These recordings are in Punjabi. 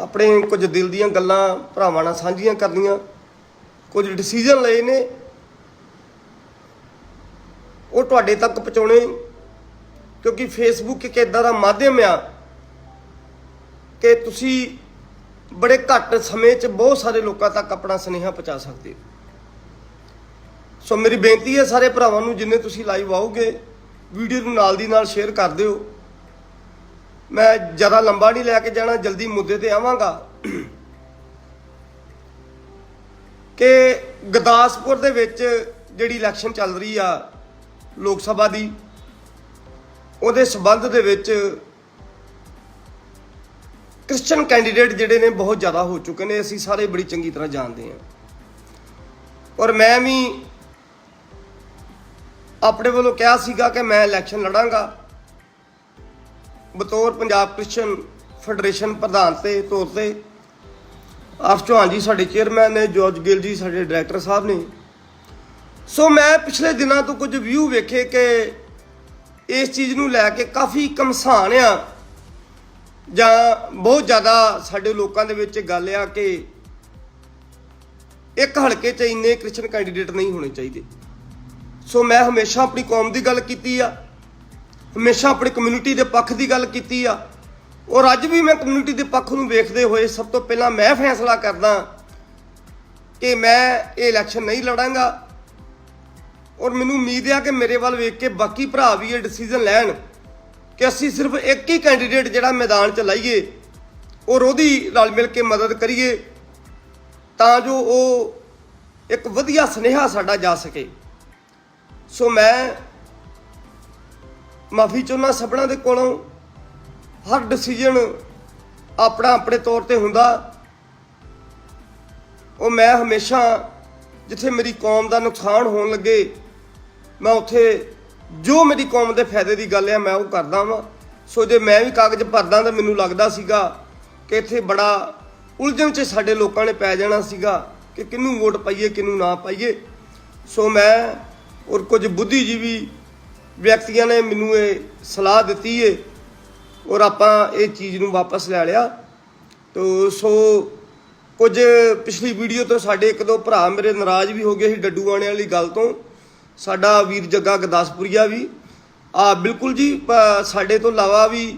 ਆਪਣੇ ਕੁਝ ਦਿਲ ਦੀਆਂ ਗੱਲਾਂ ਭਰਾਵਾਂ ਨਾਲ ਸਾਂਝੀਆਂ ਕਰਨੀਆਂ, ਕੁਝ ਡਿਸੀਜਨ ਲਏ ਨੇ, ਉਹ ਤੁਹਾਡੇ ਤੱਕ ਪਹੁੰਚਾਉਣੇ, ਕਿਉਂਕਿ ਫੇਸਬੁੱਕ ਇੱਕ ਇਦਾਂ ਦਾ ਮਾਧਿਅਮ ਆ ਕਿ ਤੁਸੀਂ ਬੜੇ ਘੱਟ ਸਮੇਂ 'ਚ ਬਹੁਤ ਸਾਰੇ ਲੋਕਾਂ ਤੱਕ ਆਪਣਾ ਸੁਨੇਹਾ ਪਹੁੰਚਾ ਸਕਦੇ ਹੋ। ਸੋ ਮੇਰੀ ਬੇਨਤੀ ਹੈ ਸਾਰੇ ਭਰਾਵਾਂ ਨੂੰ, ਜਿੰਨੇ ਤੁਸੀਂ ਲਾਈਵ ਆਓਗੇ ਵੀਡੀਓ ਨੂੰ ਨਾਲ ਦੀ ਨਾਲ ਸ਼ੇਅਰ ਕਰ ਦਿਓ। ਮੈਂ ਜ਼ਿਆਦਾ ਲੰਬਾ ਨਹੀਂ ਲੈ ਕੇ ਜਾਣਾ, ਜਲਦੀ ਮੁੱਦੇ ਤੇ ਆਵਾਂਗਾ। ਕਿ ਗਦਾਸਪੁਰ ਦੇ ਵਿੱਚ ਜਿਹੜੀ ਇਲੈਕਸ਼ਨ ਚੱਲ ਰਹੀ ਆ ਲੋਕ ਸਭਾ ਦੀ, ਉਹਦੇ ਸਬੰਧ ਦੇ ਵਿੱਚ ਕ੍ਰਿਸਚੀਅਨ ਕੈਂਡੀਡੇਟ ਜਿਹੜੇ ਨੇ ਬਹੁਤ ਜ਼ਿਆਦਾ ਹੋ ਚੁੱਕੇ ਨੇ, ਅਸੀਂ ਸਾਰੇ ਬੜੀ ਚੰਗੀ ਤਰ੍ਹਾਂ ਜਾਣਦੇ ਹਾਂ। ਔਰ ਮੈਂ ਵੀ ਆਪਣੇ ਵੱਲੋਂ ਕਿਹਾ ਸੀਗਾ ਕਿ ਮੈਂ ਇਲੈਕਸ਼ਨ ਲੜਾਂਗਾ। ਬਤੌਰ ਪੰਜਾਬ ਕ੍ਰਿਸ਼ਚਨ ਫੈਡਰੇਸ਼ਨ ਪ੍ਰਧਾਨ ਤੇ ਤੌਰ ਤੇ ਆਫ ਚੌਹਾਨ ਜੀ ਸਾਡੇ ਚੇਅਰਮੈਨ ਨੇ, ਜੋਰਜ ਗਿੱਲ ਜੀ ਸਾਡੇ ਡਾਇਰੈਕਟਰ ਸਾਹਿਬ ਨੇ। ਸੋ ਮੈਂ ਪਿਛਲੇ ਦਿਨਾਂ ਤੋਂ ਕੁਝ ਵਿਊ ਵੇਖੇ ਕਿ ਇਸ ਚੀਜ਼ ਨੂੰ ਲੈ ਕੇ ਕਾਫੀ ਕਮਸਾਨ ਆ। ਜਾਂ ਬਹੁਤ ਜ਼ਿਆਦਾ ਸਾਡੇ ਲੋਕਾਂ ਦੇ ਵਿੱਚ ਗੱਲ ਆ ਕਿ ਇੱਕ ਹਲਕੇ 'ਚ ਇੰਨੇ ਕ੍ਰਿਸਚਨ ਕੈਂਡੀਡੇਟ ਨਹੀਂ ਹੋਣੇ ਚਾਹੀਦੇ। ਸੋ ਮੈਂ ਹਮੇਸ਼ਾ ਆਪਣੀ ਕੌਮ ਦੀ ਗੱਲ ਕੀਤੀ ਆ। ਹਮੇਸ਼ਾ ਆਪਣੀ ਕਮਿਊਨਿਟੀ ਦੇ ਪੱਖ ਦੀ ਗੱਲ ਕੀਤੀ ਆ। ਔਰ ਅੱਜ ਵੀ ਮੈਂ ਕਮਿਊਨਿਟੀ ਦੇ ਪੱਖ ਨੂੰ ਵੇਖਦੇ ਹੋਏ ਸਭ ਤੋਂ ਪਹਿਲਾਂ ਮੈਂ ਫੈਸਲਾ ਕਰਦਾ ਕਿ ਮੈਂ ਇਹ ਇਲੈਕਸ਼ਨ ਨਹੀਂ ਲੜਾਂਗਾ। ਔਰ ਮੈਨੂੰ ਉਮੀਦ ਆ ਕਿ ਮੇਰੇ ਵੱਲ ਵੇਖ ਕੇ ਬਾਕੀ ਭਰਾ ਵੀ ਇਹ ਡਿਸੀਜਨ ਲੈਣ ਕਿ ਅਸੀਂ ਸਿਰਫ ਇੱਕ ਹੀ ਕੈਂਡੀਡੇਟ ਜਿਹੜਾ ਮੈਦਾਨ 'ਚ ਲਾਈਏ, ਔਰ ਉਹਦੀ ਰਲ ਮਿਲ ਕੇ ਮਦਦ ਕਰੀਏ, ਤਾਂ ਜੋ ਉਹ ਇੱਕ ਵਧੀਆ ਸੁਨੇਹਾ ਸਾਡਾ ਜਾ ਸਕੇ। ਸੋ ਮੈਂ ਮਾਫੀ ਚਾਹੁੰਦਾ ਸਭਨਾਂ ਦੇ ਕੋਲੋਂ। ਹਰ ਡਿਸੀਜਨ ਆਪਣਾ ਆਪਣੇ ਤੌਰ ਤੇ ਹੁੰਦਾ। ਉਹ ਮੈਂ ਹਮੇਸ਼ਾ ਜਿੱਥੇ ਮੇਰੀ ਕੌਮ ਦਾ ਨੁਕਸਾਨ ਹੋਣ ਲੱਗੇ, ਮੈਂ ਉੱਥੇ ਜੋ ਮੇਰੀ ਕੌਮ ਦੇ ਫਾਇਦੇ ਦੀ ਗੱਲ ਹੈ ਮੈਂ ਉਹ ਕਰਦਾ ਵਾਂ। ਸੋ ਜੇ ਮੈਂ ਵੀ ਕਾਗਜ਼ ਭਰਦਾ ਤਾਂ ਮੈਨੂੰ ਲੱਗਦਾ ਸੀਗਾ ਕਿ ਇੱਥੇ ਬੜਾ ਉਲਝਣ 'ਚ ਸਾਡੇ ਲੋਕਾਂ ਨੇ ਪੈ ਜਾਣਾ ਸੀਗਾ ਕਿ ਕਿਹਨੂੰ ਵੋਟ ਪਾਈਏ, ਕਿਹਨੂੰ ਨਾ ਪਾਈਏ। ਸੋ ਮੈਂ ਔਰ ਕੁਝ ਬੁੱਧੀਜੀਵੀ ਵਿਅਕਤੀਆਂ ਨੇ ਮੈਨੂੰ ਇਹ ਸਲਾਹ ਦਿੱਤੀ ਏ ਔਰ ਆਪਾਂ ਇਹ ਚੀਜ਼ ਨੂੰ ਵਾਪਸ ਲੈ ਲਿਆ। ਤੋ, ਸੋ ਕੁਝ ਪਿਛਲੀ ਵੀਡੀਓ ਤੋਂ ਸਾਡੇ ਇੱਕ ਦੋ ਭਰਾ ਮੇਰੇ ਨਾਰਾਜ਼ ਵੀ ਹੋ ਗਏ ਸੀ ਡੱਡੂ ਆਣੇ ਵਾਲੀ ਗੱਲ ਤੋਂ। ਸਾਡਾ ਵੀਰ ਜੱਗਾ ਗਦਾਸਪੁਰੀਆ ਵੀ। ਆ, ਬਿਲਕੁਲ ਜੀ ਸਾਡੇ ਤੋਂ ਇਲਾਵਾ ਵੀ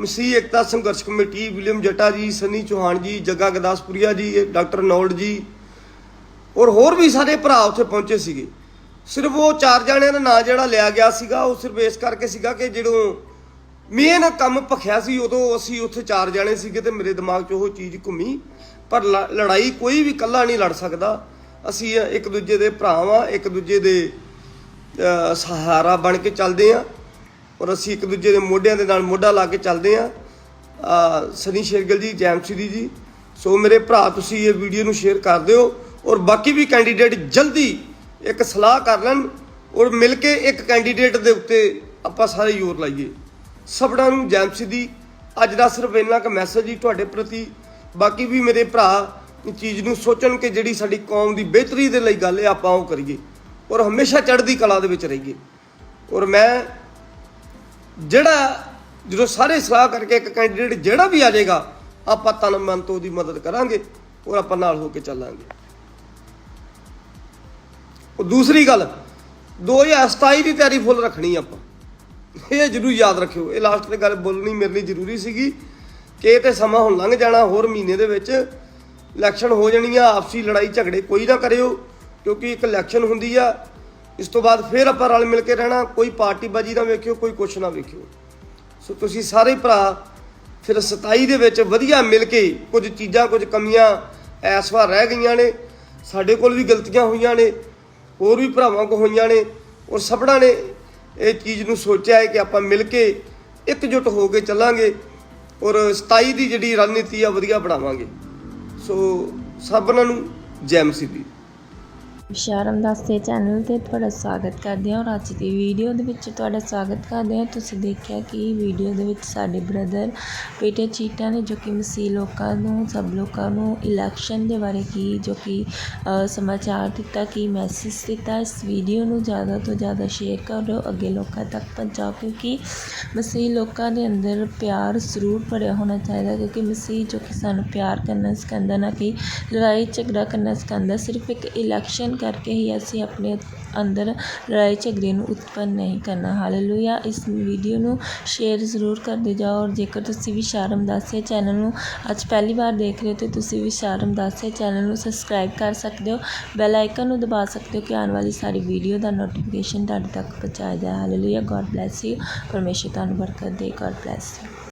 ਮਸੀਹ ਏਕਤਾ ਸੰਘਰਸ਼ ਕਮੇਟੀ, ਵਿਲੀਅਮ ਜੱਟਾ ਜੀ, ਸਨੀ ਚੌਹਾਨ ਜੀ, ਜੱਗਾ ਗਦਾਸਪੁਰੀਆ ਜੀ ਡਾਕਟਰ ਨੌਲਡ ਜੀ ਔਰ ਹੋਰ ਵੀ ਸਾਰੇ ਭਰਾ ਉੱਥੇ ਪਹੁੰਚੇ ਸੀਗੇ। ਸਿਰਫ ਉਹ ਚਾਰ ਜਣਿਆਂ ਦਾ ਨਾਂ ਜਿਹੜਾ ਲਿਆ ਗਿਆ ਸੀਗਾ, ਉਹ ਸਿਰਫ ਇਸ ਕਰਕੇ ਸੀਗਾ ਕਿ ਜਦੋਂ ਮੇਨ ਕੰਮ ਭਖਿਆ ਸੀ, ਉਦੋਂ ਅਸੀਂ ਉੱਥੇ ਚਾਰ ਜਣੇ ਸੀਗੇ ਤੇ ਮੇਰੇ ਦਿਮਾਗ 'ਚ ਉਹ ਚੀਜ਼ ਘੁੰਮੀ। ਪਰ ਲ- ਲੜਾਈ ਕੋਈ ਵੀ ਇਕੱਲਾ ਨਹੀਂ ਲੜ ਸਕਦਾ। ਅਸੀਂ ਇੱਕ ਦੂਜੇ ਦੇ ਭਰਾ ਵਾਂ ਇੱਕ ਦੂਜੇ ਦੇ ਸਹਾਰਾ ਬਣ ਕੇ ਚੱਲਦੇ ਆਂ ਔਰ ਅਸੀਂ ਇੱਕ ਦੂਜੇ ਦੇ ਮੋਢਿਆਂ ਦੇ ਨਾਲ ਮੋਢਾ ਲਾ ਕੇ ਚੱਲਦੇ ਆਂ। ਸਨੀ ਸ਼ੇਰਗਲ ਜੀ ਜੈਮਸੀਦੀ ਜੀ। ਸੋ ਮੇਰੇ ਭਰਾ, ਤੁਸੀਂ ਇਹ ਵੀਡੀਓ ਨੂੰ ਸ਼ੇਅਰ ਕਰ ਦਿਓ ਔਰ ਬਾਕੀ ਵੀ ਕੈਂਡੀਡੇਟ ਜਲਦੀ ਇੱਕ ਸਲਾਹ ਕਰ ਲੈਣ ਔਰ ਮਿਲ ਕੇ ਇੱਕ ਕੈਂਡੀਡੇਟ ਦੇ ਉੱਤੇ ਆਪਾਂ ਸਾਰੇ ਜ਼ੋਰ ਲਾਈਏ। ਸਭਨਾਂ ਨੂੰ ਜੈਮਸੀਦੀ ਅੱਜ ਦਾ ਸਿਰਫ ਇੰਨਾ ਕੁ ਮੈਸੇਜ ਹੀ ਤੁਹਾਡੇ ਪ੍ਰਤੀ, ਬਾਕੀ ਵੀ ਮੇਰੇ ਭਰਾ ਚੀਜ਼ ਨੂੰ ਸੋਚਣ ਕਿ ਜਿਹੜੀ ਸਾਡੀ ਕੌਮ ਦੀ ਬਿਹਤਰੀ ਦੇ ਲਈ ਗੱਲ ਹੈ, ਆਪਾਂ ਉਹ ਕਰੀਏ ਔਰ ਹਮੇਸ਼ਾ ਚੜ੍ਹਦੀ ਕਲਾ ਦੇ ਵਿੱਚ ਰਹੀਏ। ਔਰ ਮੈਂ ਜਿਹੜਾ, ਜਦੋਂ ਸਾਰੇ ਸਲਾਹ ਕਰਕੇ ਇੱਕ ਕੈਂਡੀਡੇਟ ਜਿਹੜਾ ਵੀ ਆ ਜਾਏਗਾ, ਆਪਾਂ ਤਨ ਮਨ ਤੋਂ ਉਹਦੀ ਮਦਦ ਕਰਾਂਗੇ ਔਰ ਆਪਾਂ ਨਾਲ ਹੋ ਕੇ ਚੱਲਾਂਗੇ। ਦੂਸਰੀ ਗੱਲ 2027 ਦੀ ਤਿਆਰੀ ਫੁੱਲ ਰੱਖਣੀ ਆਪਾਂ। ਇਹ ਜ਼ਰੂਰ ਯਾਦ ਰੱਖਿਓ, ਇਹ ਲਾਸਟ ਤੇ ਗੱਲ ਬੋਲਣੀ ਮੇਰੇ ਲਈ ਜ਼ਰੂਰੀ ਸੀਗੀ ਕਿ ਇਹ ਤੇ ਸਮਾਂ ਹੁਣ ਲੰਘ ਜਾਣਾ, ਹੋਰ ਮਹੀਨੇ ਦੇ ਵਿੱਚ ਇਲੈਕਸ਼ਨ ਹੋ ਜਾਣੀ ਆ, ਆਪਸੀ ਲੜਾਈ ਝਗੜੇ ਕੋਈ ਨਾ ਕਰਿਓ, ਕਿਉਂਕਿ ਇੱਕ ਇਲੈਕਸ਼ਨ ਹੁੰਦੀ ਆ, ਇਸ ਤੋਂ ਬਾਅਦ ਫਿਰ ਆਪਾਂ ਰਲ ਮਿਲ ਕੇ ਰਹਿਣਾ, ਕੋਈ ਪਾਰਟੀਬਾਜੀ ਨਾ ਵੇਖਿਓ, ਕੋਈ ਕੁਛ ਨਾ ਵੇਖਿਓ। ਸੋ ਤੁਸੀਂ ਸਾਰੇ ਭਰਾ ਫਿਰ 27 ਦੇ ਵਿੱਚ ਵਧੀਆ ਮਿਲ ਕੇ ਕੁਝ ਚੀਜ਼ਾਂ, ਕੁਝ ਕਮੀਆਂ ਐਸ ਵਾਰ ਰਹਿ ਗਈਆਂ ਨੇ, ਸਾਡੇ ਕੋਲ ਵੀ ਗਲਤੀਆਂ ਹੋਈਆਂ ਨੇ ਹੋਰ ਵੀ ਭਰਾਵਾਂ ਕੋ ਹੋਈਆਂ ਨੇ ਔਰ ਸਭਨਾਂ ਨੇ ਇਹ ਚੀਜ਼ ਨੂੰ ਸੋਚਿਆ ਹੈ ਕਿ ਆਪਾਂ ਮਿਲ ਕੇ ਇਕਜੁੱਟ ਹੋ ਕੇ ਚੱਲਾਂਗੇ ਔਰ 27 ਦੀ ਜਿਹੜੀ ਰਣਨੀਤੀ ਆ, ਵਧੀਆ ਬਣਾਵਾਂਗੇ। ਸੋ ਸਭਨਾਂ ਨੂੰ ਜੈ ਮਸੀਹ ਦੀ। ਸ਼ਰਮ ਦਾਸੇ ਚੈਨਲ ਤੇ ਤੁਹਾਡਾ ਸਵਾਗਤ ਕਰਦੇ ਹਾਂ ਔਰ ਅੱਜ ਦੀ ਵੀਡੀਓ ਦੇ ਵਿੱਚ ਤੁਹਾਡਾ ਸਵਾਗਤ ਕਰਦੇ ਹਾਂ। ਤੁਸੀਂ ਦੇਖਿਆ ਕਿ ਵੀਡੀਓ ਦੇ ਵਿੱਚ ਸਾਡੇ ਬ੍ਰਦਰ ਪੀਟਰ ਚੀਟਾ ਨੇ, ਜੋ ਕਿ ਮਸੀਹ ਲੋਕਾਂ ਨੂੰ, ਸਭ ਲੋਕਾਂ ਨੂੰ ਇਲੈਕਸ਼ਨ ਦੇ ਬਾਰੇ ਕੀ, ਜੋ ਕਿ ਸਮਾਚਾਰ ਦਿੱਤਾ, ਕੀ ਮੈਸੇਜ ਦਿੱਤਾ, ਇਸ ਵੀਡੀਓ ਨੂੰ ਜ਼ਿਆਦਾ ਤੋਂ ਜ਼ਿਆਦਾ ਸ਼ੇਅਰ ਕਰੋ, ਅੱਗੇ ਲੋਕਾਂ ਤੱਕ ਪਹੁੰਚਾਓ, ਕਿਉਂਕਿ ਮਸੀਹ ਲੋਕਾਂ ਦੇ ਅੰਦਰ ਪਿਆਰ ਜ਼ਰੂਰ ਭਰਿਆ ਹੋਣਾ ਚਾਹੀਦਾ, ਕਿਉਂਕਿ ਮਸੀਹ ਜੋ ਕਿ ਸਾਨੂੰ ਪਿਆਰ ਕਰਨਾ ਸਿਖਾਉਂਦਾ, ਨਾ ਕਿ ਲੜਾਈ ਝਗੜਾ ਕਰਨਾ ਸਿਖਾਉਂਦਾ, ਸਿਰਫ ਇੱਕ ਇਲੈਕਸ਼ਨ ਕਰਕੇ ਹੀ ਅਸੀਂ ਆਪਣੇ ਅੰਦਰ ਲੜਾਈ ਝਗੜੇ ਨੂੰ ਉਤਪੰਨ ਨਹੀਂ ਕਰਨਾ। ਹਾਲੇਲੂਇਆ। ਇਸ ਵੀਡੀਓ ਨੂੰ ਸ਼ੇਅਰ ਜ਼ਰੂਰ ਕਰਦੇ ਜਾਓ ਔਰ ਜੇਕਰ ਤੁਸੀਂ ਵੀ ਸ਼ਰਮ ਚੈਨਲ ਨੂੰ ਅੱਜ ਪਹਿਲੀ ਵਾਰ ਦੇਖ ਰਹੇ ਹੋ ਤਾਂ ਤੁਸੀਂ ਵੀ ਸ਼ਰਮ ਦਾਸੇ ਚੈਨਲ ਨੂੰ ਸਬਸਕ੍ਰਾਈਬ ਕਰ ਸਕਦੇ ਹੋ, ਬੈਲ ਆਈਕਨ ਨੂੰ ਦਬਾ ਸਕਦੇ ਹੋ ਕਿ ਆਉਣ ਵਾਲੀ ਸਾਰੀ ਵੀਡੀਓ ਦਾ ਨੋਟੀਫਿਕੇਸ਼ਨ ਤੁਹਾਡੇ ਤੱਕ ਪਹੁੰਚਾਇਆ ਜਾਏ। ਹਾਲੇਲੂਇਆ। God bless you. ਪਰਮੇਸ਼ਰ ਤੁਹਾਨੂੰ ਬਰਕਤ ਦੇ। God bless you.